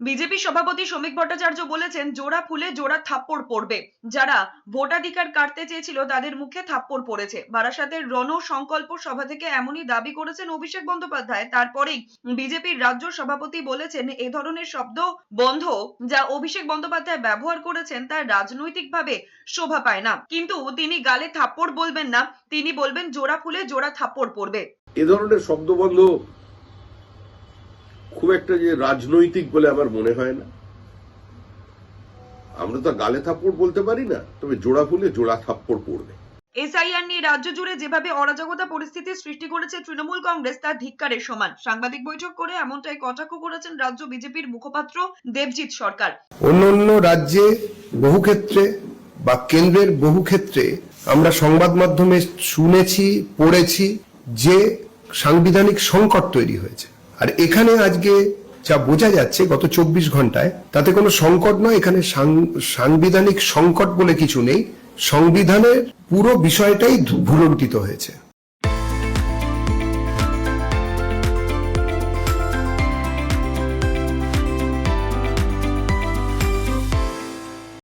BJP সভাপতি শ্রমিক ভট্টাচার্য বলেছেন, জোড়া ফুলে জোড়া থাপ্পড় পড়বে। যারা ভোটাধিকার কাটতে চেয়েছিল, তাদের মুখে থাপ্পড় পড়েছে। বারাসাতের রণ সংকল্প সভা থেকে এমনই দাবি করেছেন অভিষেক বন্দ্যোপাধ্যায়। তারপরেই বিজেপির রাজ্য সভাপতি বলেছেন, এ ধরনের শব্দ বন্ধ যা অভিষেক বন্দ্যোপাধ্যায় ব্যবহার করেছেন, তা রাজনৈতিকভাবে শোভা পায় না। কিন্তু তিনি গালে থাপ্পড় বলবেন না, তিনি বলবেন, জোড়া ফুলে জোড়া থাপ্পড় পড়বে। এ ধরনের শব্দবন্ধ খুব একটা যে রাজনৈতিক বলে আমার মনে হয় না। আমরা তো গালে থাপ্পড় বলতে পারি না তবে জোড়া ফুলে জোড়া থাপ্পড় পড়বে। এসআইআর নিয়ে রাজ্য জুড়ে যেভাবে অরাজকতা পরিস্থিতির সৃষ্টি করেছে তৃণমূল কংগ্রেস তার ধিক্কারের সমান। সাংবাদিক বৈঠক করে এমনটাই কটাক্ষ করেছেন রাজ্য বিজেপির মুখপাত্র দেবজিৎ সরকার। অন্য অন্য রাজ্যে বহু ক্ষেত্রে বা কেন্দ্রের বহু ক্ষেত্রে আমরা সংবাদ মাধ্যমে শুনেছি পড়েছি যে সাংবিধানিক সংকট তৈরি হয়েছে। আর এখানে আজকে যা বোঝা যাচ্ছে গত চব্বিশ ঘন্টায়, তাতে কোনো সংকট নয়, এখানে সাংবিধানিক সংকট বলে কিছু নেই। সংবিধানের পুরো বিষয়টাই ভুলন্টিত হয়েছে।